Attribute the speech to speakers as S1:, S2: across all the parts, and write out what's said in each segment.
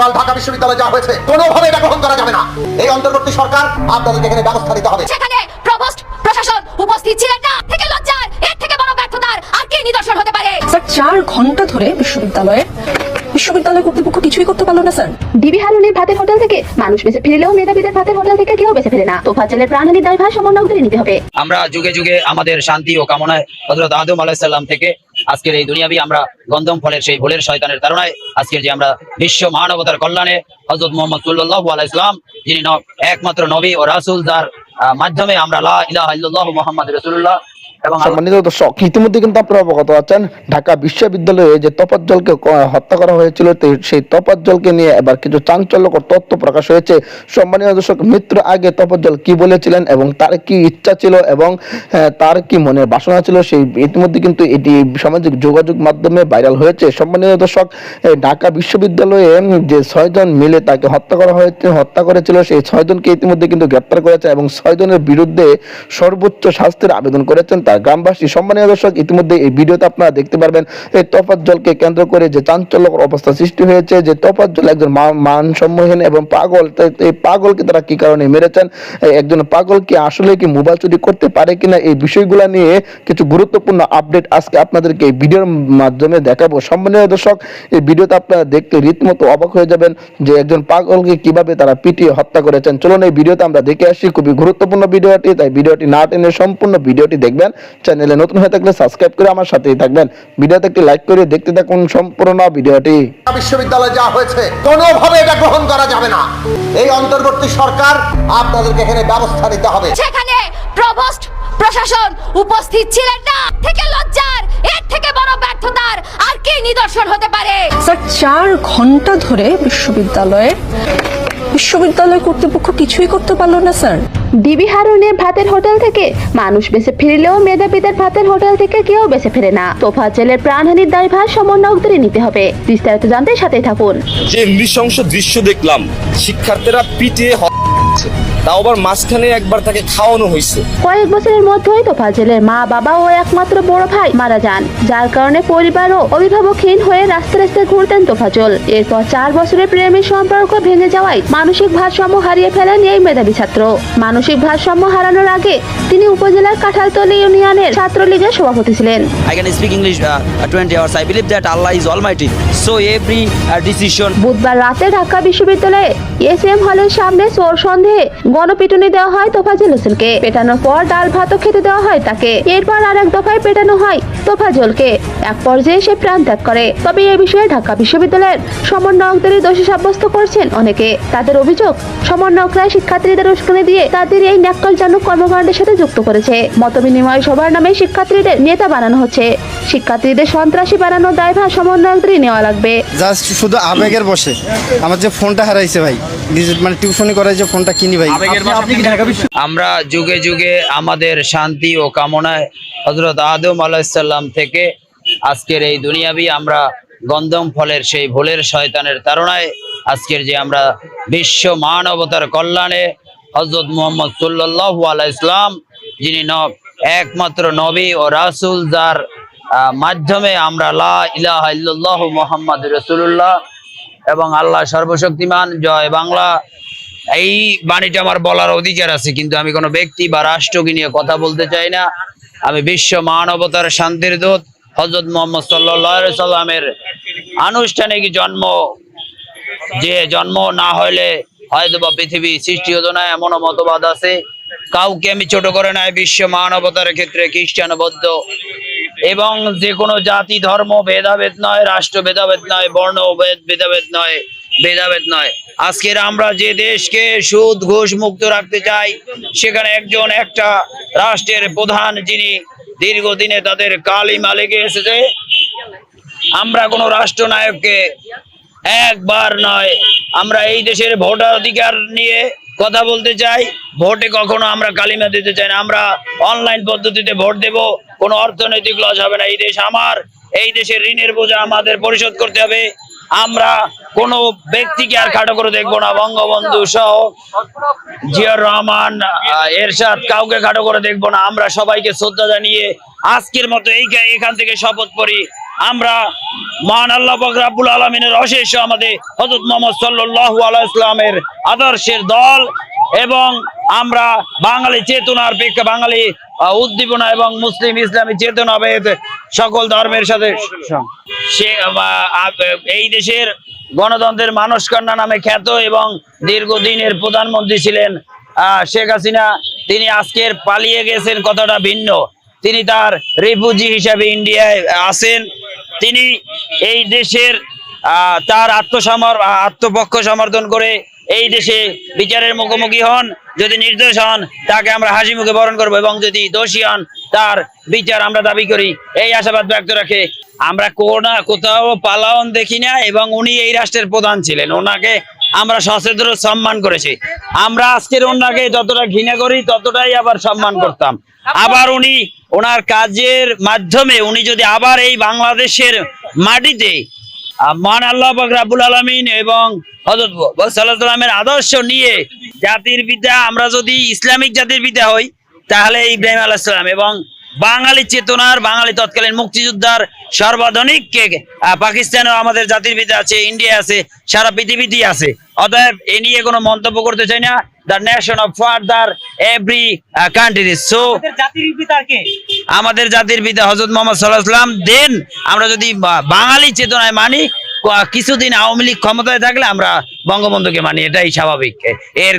S1: গতকাল ঢাকা বিশ্ববিদ্যালয়ে যা হয়েছে। কোনোভাবে এটা গ্রহণ করা যাবে না। এই অন্তর্বর্তী সরকার আপনাদেরকে এখানে ব্যবস্থা নিতে হবে।
S2: সেখানে প্রভোস্ট প্রশাসন উপস্থিত ছিলেন না। থেকে লজ্জার এর থেকে বড় ব্যর্থতার। আর কি নিদর্শন হতে পারে?
S3: স্যার চার ঘণ্টা ধরে বিশ্ববিদ্যালয়ে বিশ্ববিদ্যালয় কর্তৃপক্ষ কিছুই করতে পারল না স্যার।
S4: ডিবি হারুনের ভাতের হোটেল থেকে মানুষ বেঁচে ফিরলেও মেধাবীদের ভাতের হোটেল থেকে কেউ বেঁচে ফিরে না। তোফাজ্জলের প্রাণহানির দায়ভার সমন্বয়কদের নিতে হবে।
S5: আমরা যুগে যুগে আমাদের শান্তি ও কামনায় হজরত আদম আলাহিসাল্লাম থেকে আজকের এই দুনিয়াবি আমরা গন্ধম ফলের সেই ভুলের শয়তানের কারণে আজকের যে আমরা বিশ্ব মানবতার কল্যাণে হজরত মোহাম্মদ সাল্লাহ আলাইসলাম যিনি ন- একমাত্র নবী ও রাসুল, যার মাধ্যমে আমরা লা মোহাম্মদ রসুল্লাহ মুহাম্মদ আল্লাহ-
S6: সম্মানিত দর্শক, ইতিমধ্যে কিন্তু আপনারা অবগত আছেন, ঢাকা বিশ্ববিদ্যালয়ে যে তপাজ্জলকে হত্যা করা হয়েছিল সেই তপাজ্জলকে নিয়ে এবার কিছু চাঞ্চল্যকর তথ্য প্রকাশ হয়েছে। সম্মানীয় দর্শক মৃত্যুর আগে তপাজ্জল কি বলেছিলেন এবং তার কি ইচ্ছা ছিল এবং তার কি মনের বাসনা ছিল, সেই ইতিমধ্যে কিন্তু এটি সামাজিক যোগাযোগ মাধ্যমে ভাইরাল হয়েছে। সম্মানীয় দর্শক ঢাকা বিশ্ববিদ্যালয়ে যে ছয়জন মিলে তাকে হত্যা করা হয়েছে, হত্যা করেছিল, সেই ছয়জনকে ইতিমধ্যে কিন্তু গ্রেপ্তার করেছে এবং ছয়জনের বিরুদ্ধে সর্বোচ্চ শাস্তির আবেদন করেছেন। তার গ্রামবাসী, সম্মানীয় দর্শক, ইতিমধ্যে এই ভিডিওতে আপনারা দেখতে পারবেন এই তফাজ্জলকে কেন্দ্র করে যে চাঞ্চল্যকর অবস্থা সৃষ্টি হয়েছে, যে তফাজ্জল একজন মা- মানসম্যহীন এবং পাগল এই পাগলকে তারা কি কারণে মেরেছেন একজন পাগল কি আসলে কি মোবাইল চুরি করতে পারে কিনা, এই বিষয়গুলো নিয়ে কিছু গুরুত্বপূর্ণ আপডেট আজকে আপনাদেরকে এই ভিডিওর মাধ্যমে দেখাবো। সম্মানীয় দর্শক, এই ভিডিওতে আপনারা দেখতে রীতিমতো অবাক হয়ে যাবেন যে একজন পাগলকে কীভাবে তারা পিটিয়ে হত্যা করেছেন। চলুন এই ভিডিওতে আমরা দেখে আসি, খুবই গুরুত্বপূর্ণ ভিডিওটি, তাই ভিডিওটি না টেনে সম্পূর্ণ ভিডিওটি দেখবেন। চ্যানেলে নতুন হয়ে থাকলে সাবস্ক্রাইব করে আমার সাথেই থাকবেন। ভিডিওতে একটি লাইক করে দেখতে থাকুন সম্পূর্ণ ভিডিওটি।
S1: বিশ্ববিদ্যালয়ে যা হয়েছে কোনোভাবে এটা গ্রহণ করা যাবে না। এই অন্তর্বর্তী সরকার আপনাদেরকে এখানে ব্যবস্থা নিতে হবে।
S2: সেখানে প্রভোস্ট প্রশাসন উপস্থিত ছিলেন না। থেকে লজ্জার এর থেকে বড় ব্যর্থতার আর কি নিদর্শন হতে পারে?
S3: স্যার চার ঘণ্টা ধরে বিশ্ববিদ্যালয়ে বিশ্ববিদ্যালয় কর্তৃপক্ষ কিছুই করতে পারল না স্যার।
S4: ডিবি হারুনের ভাতের হোটেল থেকে মানুষ বেঁচে ফিরলেও মেধাবীদের ভাতের হোটেল থেকে কেউ বেঁচে ফিরে না। তোফা জেলের প্রাণহানির দায়ভার সমন্বয়কদের নিতে হবে। বিস্তারিত জানতে সাথে থাকুন।
S7: যে নৃশংস দৃশ্য দেখলাম, শিক্ষার্থীরা পিটিয়ে হচ্ছে তাও আবার মাঝখানে একবার তাকে খাওয়ানো হয়েছে।
S4: কয়েক বছরের মধ্যেই তোফাজ্জলের মা বাবা ও একমাত্র বড় ভাই মারা যান। যার কারণে পরিবার ও অভিভাবকহীন হয়ে রাস্তা রাস্তায় ঘুরতেন তোফাজল এরপর চার বছরের প্রেমের সম্পর্ক ভেঙে যাওয়ায় মানসিক ভারসাম্য হারিয়ে ফেলেন এই মেধাবী ছাত্র। মানসিক ভারসাম্য হারানোর আগে তিনি উপজেলার কাঁঠালতলী ইউনিয়নের ছাত্রলীগের সভাপতি ছিলেন।
S5: I can speak English uh, 20 hours. I believe that Allah is Almighty. So every uh, decision
S4: বুধবার রাতে ঢাকা বিশ্ববিদ্যালয়ে এস এম হলের সামনে চোর সন্দেহে গণপিটুনি দেওয়া হয় তোফাজুল হোসেনকে। পেটানোর পর ডাল ভাতও খেতে দেওয়া হয় তাকে। এরপর আরেক দফায় পেটানো হয় তোফাজলকে এক পর্যায়ে সে প্রাণ ত্যাগ করে। তবে এ বিষয়ে ঢাকা বিশ্ববিদ্যালয়ের সমন্বয়কদেরই দোষী সাব্যস্ত করছেন অনেকে। তাদের অভিযোগ সমন্বয়করা শিক্ষার্থীদের উস্কানি দিয়ে তাদের এই ন্যাক্কালজনক কর্মকাণ্ডের সাথে যুক্ত করেছে। মতবিনিময় সভার নামে শিক্ষার্থীদের নেতা বানানো হচ্ছে। শিক্ষার্থীদের সন্ত্রাসী বানানোর দায়ভার সমন্বয়কদেরই নেওয়া লাগবে।
S8: জাস্ট শুধু আবেগের বসে। আমার যে ফোনটা হারাইছে ভাই মানে টিউশনি করাই যে ফোনটা কিনি ভাই।
S5: আমরা যুগে যুগে আমাদের শান্তি ও কামনায় হজরত আদম আলাহিসাল্লাম থেকে আজকের এই দুনিয়াবি আমরা গন্ধম ফলের সেই ভুলের শয়তানের তারণায় আজকের যে আমরা বিশ্ব মানবতার কল্যাণে হজরত মোহাম্মদ সাল্লাহ আলাইসলাম যিনি ন- একমাত্র নবী ও রাসুল যার মাধ্যমে আমরা লা ইলাহা ইল্লাল্লাহু মুহাম্মদ রসুল্লাহ এবং আল্লাহ সর্বশক্তিমান জয় বাংলা। এই বাণীটা আমার বলার অধিকার আছে, কিন্তু আমি কোনো ব্যক্তি বা রাষ্ট্রকে নিয়ে কথা বলতে চাই না। আমি বিশ্ব মানবতার শান্তির দূত হজরত মোহাম্মদ সাল্লামের আনুষ্ঠানিক জন্ম। যে জন্ম না হলে হয়তো বা পৃথিবী সৃষ্টি হতো না, এমনও মতবাদ আছে। কাউকে আমি ছোট করে নাই, বিশ্ব মানবতার ক্ষেত্রে খ্রিস্টান বৌদ্ধ এবং যে কোনো জাতি, ধর্ম, ভেদাভেদ নয়, রাষ্ট্র ভেদাভেদ নয়, বর্ণ, ভেদ- ভেদাভেদ নয় ভেদাভেদ নয়। আজকের আমরা যে দেশকে সুদ, ঘুষ মুক্ত রাখতে চাই, সেখানে একজন একটা রাষ্ট্রের প্রধান যিনি দীর্ঘদিনে তাদের কালিমা লেগে এসেছে। আমরা কোনো রাষ্ট্রনায়ককে একবার নয়, আমরা এই দেশের ভোটার অধিকার নিয়ে কথা বলতে চাই। ভোটে কখনো আমরা কালিমা দিতে চাই না, আমরা অনলাইন পদ্ধতিতে ভোট দেব, কোনো অর্থনৈতিক লস হবে না। এই দেশ আমার, এই দেশের ঋণের বোঝা আমাদের পরিশোধ করতে হবে। আমরা কোনো ব্যক্তিকে আর খাটো করে দেখব না, বঙ্গবন্ধু সহ জিয়াউর রহমান এরশাদ কাউকে খাটো করে দেখব না। আমরা সবাইকে শ্রদ্ধা জানিয়ে আজকের মতো এই এখান থেকে শপথ করি। আমরা মহান আল্লাহ পাক রাব্বুল আলমিনের অশেষ আমাদের হজরত মোহাম্মদ সাল্লাল্লাহু আলাইহি ইসলামের আদর্শের দল এবং আমরা বাঙালি চেতনার প্রেক্ষা বাঙালি উদ্দীপনা এবং মুসলিম ইসলামী চেতনাবেদ সকল ধর্মের সাথে সে এই দেশের গণতন্ত্রের মানস কন্যা নামে খ্যাত এবং দীর্ঘদিনের প্রধানমন্ত্রী ছিলেন শেখ হাসিনা। তিনি আজকের পালিয়ে গেছেন কথাটা ভিন্ন। তিনি তার রিফিউজি হিসাবে ইন্ডিয়ায় আছেন। তিনি এই দেশের তার আত্মসমর আত্মপক্ষ সমর্থন করে এই দেশে বিচারের মুখোমুখি হন, যদি নির্দোষ হন, তাকে আমরা হাসি মুখে বরণ করব এবং যদি দোষী হন, তার বিচার আমরা দাবি করি। এই আশাবাদ ব্যক্ত রাখে। আমরা কোনা, কোথাও পালাওন দেখি না এবং উনি এই রাষ্ট্রের প্রধান ছিলেন। ওনাকে আমরা সচেতন সম্মান করেছি। আমরা আজকের ওনাকে যতটা ঘৃণা করি, ততটাই আবার সম্মান করতাম। আবার উনি, ওনার কাজের মাধ্যমে উনি যদি আবার এই বাংলাদেশের মাটিতে মহান আল্লাহ পাক রাব্বুল আলামিন এবং হযরত সাল্লামের আদর্শ নিয়ে জাতির পিতা আমরা যদি ইসলামিক জাতির পিতা হই, তাহলে ইব্রাহিম আলাইহিস সালাম এবং বাঙালি চেতনার, বাঙালি তৎকালীন মুক্তিযোদ্ধার সর্বাধুনিক পাকিস্তানেও আমাদের জাতির পিতা আছে ইন্ডিয়া আছে, সারা পৃথিবীতেই আছে। অতএব এ নিয়ে কোনো মন্তব্য করতে চাই না। সো আমাদের জাতির পিতা হজরত মোহাম্মদ সাল্লাহ সাল্লাম দেন আমরা যদি বাঙালি চেতনায় মানি কিছুদিন আওয়ামী লীগ ক্ষমতায় থাকলে আমরা বঙ্গবন্ধুকে মানি এটাই স্বাভাবিক। এর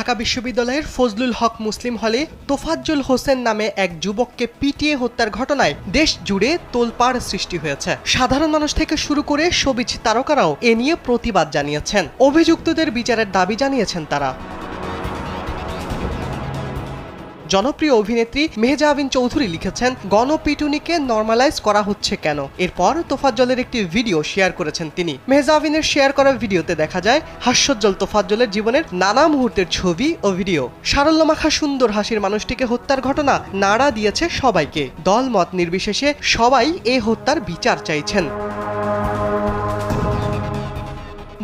S9: ঢাকা বিশ্ববিদ্যালয়ের ফজলুল হক মুসলিম হলে তোফাজ্জুল হোসেন নামে এক যুবককে পিটিয়ে হত্যার ঘটনায় দেশ জুড়ে তোলপাড় সৃষ্টি হয়েছে। সাধারণ মানুষ থেকে শুরু করে সবিজ তারকারাও এ নিয়ে প্রতিবাদ জানিয়েছেন। অভিযুক্তদের বিচারের দাবি জানিয়েছেন তারা। জনপ্রিয় অভিনেত্রী মেহজাবিন চৌধুরী লিখেছেন, গণপিটুনিকে নর্মালাইজ করা হচ্ছে কেন? এরপর তোফাজ্জলের একটি ভিডিও শেয়ার করেছেন তিনি। মেহজাবিনের শেয়ার করা ভিডিওতে দেখা যায়, হাস্যোজ্জ্বল তোফাজ্জলের জীবনের নানা মুহূর্তের ছবি ও ভিডিও। সারল্যমাখা সুন্দর হাসির মানুষটিকে হত্যার ঘটনা নাড়া দিয়েছে সবাইকে। দল মত নির্বিশেষে সবাই এ হত্যার বিচার চাইছেন।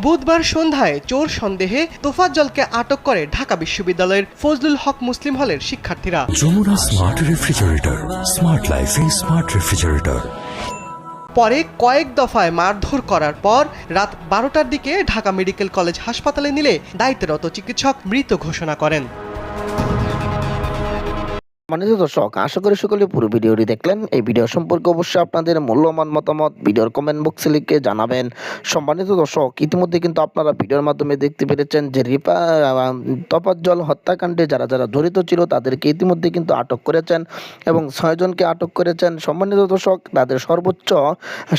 S9: বুধবার সন্ধ্যায় চোর সন্দেহে তোফাজ্জলকে আটক করে ঢাকা বিশ্ববিদ্যালয়ের ফজলুল হক মুসলিম হলের শিক্ষার্থীরা।
S10: Jamuna smart refrigerator smart life smart refrigerator
S9: পরে কয়েক দফায় মারধর করার পর রাত বারোটার দিকে ঢাকা মেডিকেল কলেজ হাসপাতালে নিলে দায়িত্বরত চিকিৎসক মৃত ঘোষণা করেন।
S6: মানিত দর্শক, আশা করি সকলে পুরো ভিডিওটি দেখলেন। এই ভিডিও সম্পর্কে অবশ্যই আপনাদের মূল্যবান মতামত ভিডিওর কমেন্ট বক্সে লিখে জানাবেন। সম্মানিত দর্শক, ইতিমধ্যে কিন্তু আপনারা ভিডিওর মাধ্যমে দেখতে পেরেছেন যে রিপা তপাজ্জল হত্যাকাণ্ডে যারা যারা জড়িত ছিল, তাদেরকে ইতিমধ্যে কিন্তু আটক করেছেন এবং ছয়জনকে আটক করেছেন। সম্মানিত দর্শক, তাদের সর্বোচ্চ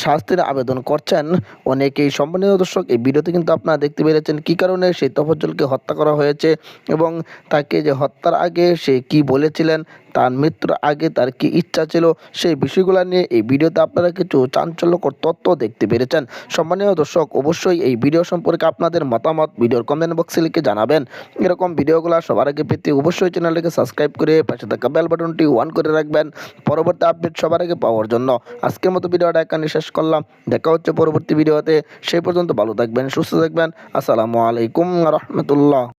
S6: শাস্তির আবেদন করছেন অনেকেই। সম্মানিত দর্শক, এই ভিডিওতে কিন্তু আপনারা দেখতে পেরেছেন কি কারণে সেই তফজ্জলকে হত্যা করা হয়েছে এবং তাকে যে হত্যার আগে সে কি বলেছিলেন তার মৃত্যুর আগে তার কি ইচ্ছা ছিল? সেই বিষয়গুলো নিয়ে এই ভিডিওতে আপনারা কিছু চাঞ্চল্যকর তথ্য দেখতে পেরেছেন। সম্মানীয় দর্শক, অবশ্যই এই ভিডিও সম্পর্কে আপনাদের মতামত ভিডিওর কমেন্ট বক্সে লিখে জানাবেন। এরকম ভিডিওগুলো সবার আগে পেতে অবশ্যই চ্যানেলটিকে সাবস্ক্রাইব করে পাশে থাকা বেল বাটনটি ওয়ান করে রাখবেন। পরবর্তী আপডেট সবার আগে পাওয়ার জন্য আজকের মতো ভিডিওটা এখানে শেষ করলাম। দেখা হচ্ছে পরবর্তী ভিডিওতে। সেই পর্যন্ত ভালো থাকবেন, সুস্থ থাকবেন। আসসালামু আলাইকুম রহমতুল্লাহ।